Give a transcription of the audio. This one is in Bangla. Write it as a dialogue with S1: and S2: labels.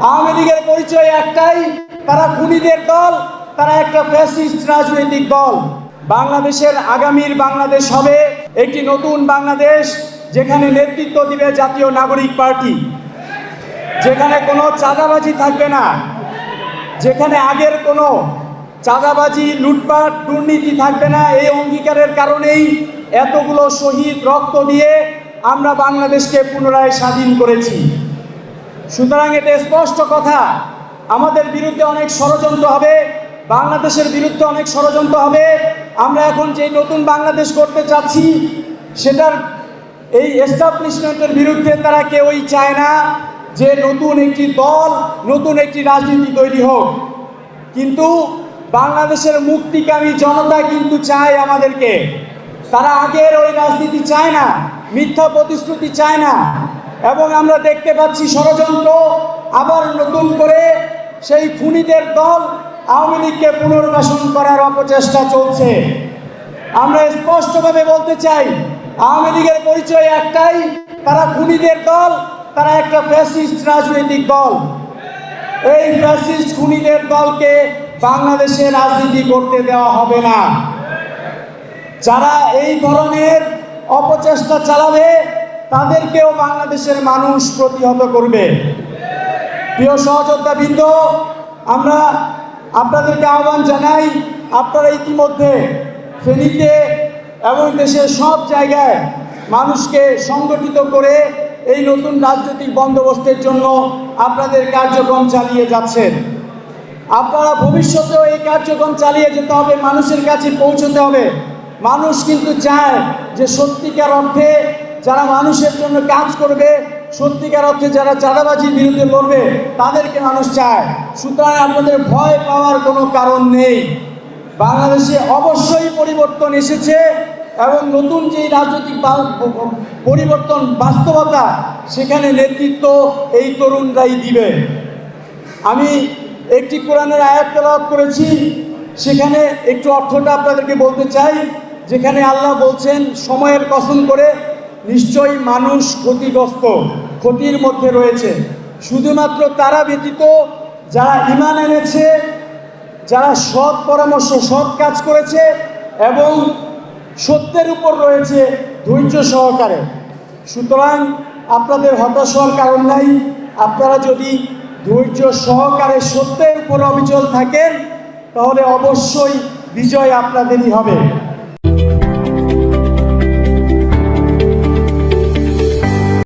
S1: আওয়ামী লীগের পরিচয় একটাই, তারা খুনিদের দল, তারা একটা ফ্যাসিস্ট রাজনৈতিক দল। বাংলাদেশের আগামীর বাংলাদেশ হবে একটি নতুন বাংলাদেশ যেখানে নেতৃত্ব দিবে জাতীয় নাগরিক পার্টি। যেখানে কোনো চাঁদাবাজি থাকবে না। যেখানে আগের কোনো চাঁদাবাজি, লুটপাট, দুর্নীতি থাকবে না। এই অঙ্গীকারের কারণেই এতগুলো শহীদ রক্ত দিয়ে আমরা বাংলাদেশকে পুনরায় স্বাধীন করেছি। সুতরাং এটা স্পষ্ট কথা। আমাদের বিরুদ্ধে অনেক ষড়যন্ত্র হবে, বাংলাদেশের বিরুদ্ধে অনেক ষড়যন্ত্র হবে। আমরা এখন যে নতুন বাংলাদেশ করতে চাচ্ছি, সেটার এই এস্টাবলিশমেন্টের বিরুদ্ধে তারা কেউই চায় না যে নতুন একটি দল, নতুন একটি রাজনীতি তৈরি হোক। কিন্তু বাংলাদেশের মুক্তিকামী জনতা কিন্তু চায় আমাদেরকে। তারা আগের ওই রাজনীতি চায় না, মিথ্যা প্রতিশ্রুতি চায় না। এবং আমরা দেখতে পাচ্ছি ষড়যন্ত্র আবার নতুন করে সেই খুনিদের দল আওয়ামী লীগকে পুনর্বাসন করার অপচেষ্টা চলছে। আমরা স্পষ্টভাবে বলতে চাই, আওয়ামী লীগের পরিচয় একটাই, তারা খুনিদের দল, তারা একটা ফ্যাসিস্ট রাজনৈতিক দল। এই ফ্যাসিস্ট খুনিদের দলকে বাংলাদেশে রাজনীতি করতে দেওয়া হবে না। যারা এই ধরনের অপচেষ্টা চালাবে তাদেরকেও বাংলাদেশের মানুষ প্রতিহত করবে। প্রিয় সহযোদ্ধাবৃন্দ আমরা আপনাদেরকে আহ্বান জানাই, আপনারা ইতিমধ্যে ফেনীতে এবং দেশের সব জায়গায় মানুষকে সংগঠিত করে এই নতুন রাজনৈতিক বন্দোবস্তের জন্য আপনাদের কার্যক্রম চালিয়ে যাচ্ছেন। আপনারা ভবিষ্যতেও এই কার্যক্রম চালিয়ে যেতে হবে, মানুষের কাছে পৌঁছতে হবে। মানুষ কিন্তু চায় যে সত্যিকার অর্থে যারা মানুষের জন্য কাজ করবে, সত্যিকার অর্থে যারা চাঁদাবাজির বিরুদ্ধে লড়বে, তাদেরকে মানুষ চায়। সুতরাং আপনাদের ভয় পাওয়ার কোনো কারণ নেই। বাংলাদেশে অবশ্যই পরিবর্তন এসেছে এবং নতুন যে রাজনৈতিক পরিবর্তন বাস্তবতা, সেখানে নেতৃত্ব এই তরুণরাই দিবে। আমি একটি কোরআনের আয়াত তেলাওয়াত করেছি, সেখানে একটু অর্থটা আপনাদেরকে বলতে চাই, যেখানে আল্লাহ বলছেন, সময়ের কসম করে নিশ্চয়ই মানুষ ক্ষতিগ্রস্ত, ক্ষতির মধ্যে রয়েছে। শুধুমাত্র তারা ব্যতীত যারা ইমান এনেছে, যারা সৎ পরামর্শ, সৎ কাজ করেছে এবং সত্যের উপর রয়েছে ধৈর্য সহকারে। সুতরাং আপনাদের হতাশ হওয়ার কারণ নাই। আপনারা যদি ধৈর্য সহকারে সত্যের উপর অবিচল থাকেন, তাহলে অবশ্যই বিজয় আপনাদেরই হবে।